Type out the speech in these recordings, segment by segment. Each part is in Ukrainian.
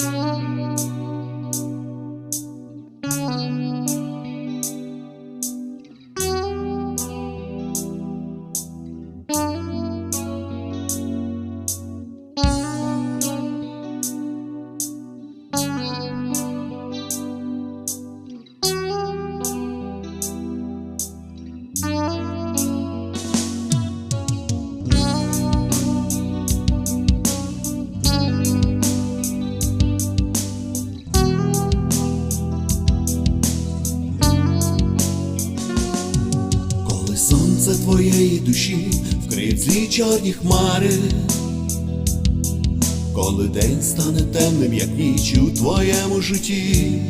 Коли сонце твоєї душі вкриє злі чорні хмари, коли день стане темним, як ніч у твоєму житті,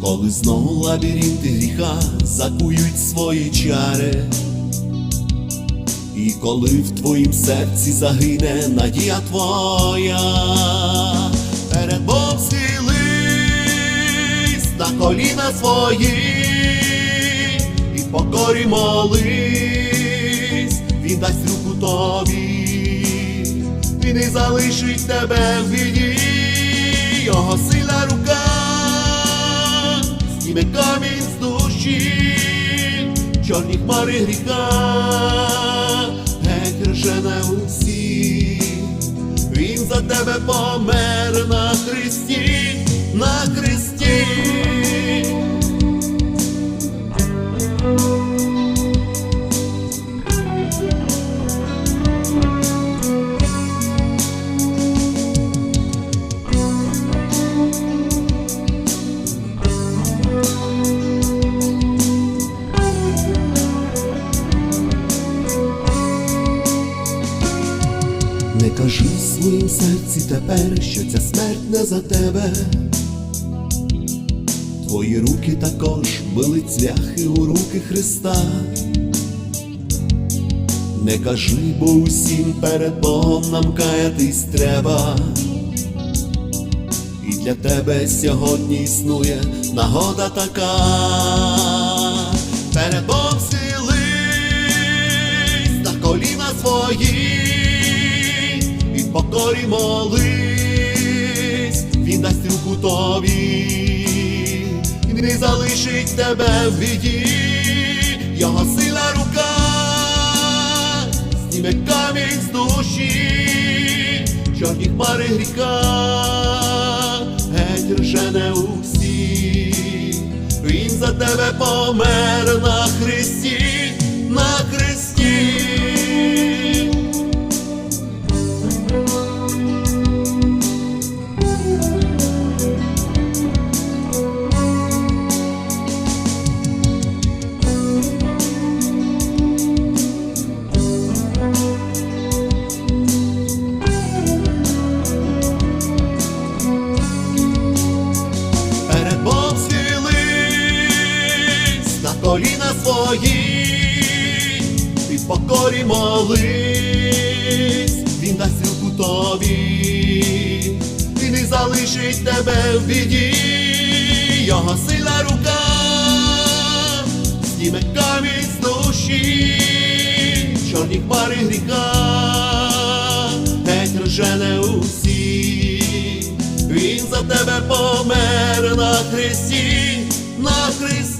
коли знову лабіринти гріха закують свої чари, і коли в твоїм серці загине надія твоя, перед Богом схились на коліна свої покорі молись, він дасть руку тобі, він не залишить тебе в біді, його сила рука, зніме камінь з душі, чорні хмари гріха, геть ржене усі, він за тебе помер на хресті, на хресті. Не кажи своїм серці тепер, що ця смерть не за тебе. Твої руки також били цвяхи у руки Христа. Не кажи, бо усім перед Богом нам каятись треба. І для тебе сьогодні існує нагода така. Перед Богом схились на коліна свої і в покорі молись, він дасть руку тобі, і не залишить тебе в біді, його сила рука, зніме камінь з душі, чорні хмари гріха, геть ржене усі, він за тебе помер на хресті, коліна свої, в покорі молись, він дасть руку тобі, він не залишить тебе в біді, його сила рука, зніме камінь з душі, чорні хмари гріха, геть ржене усі. Він за тебе помер на хресті, на хресті.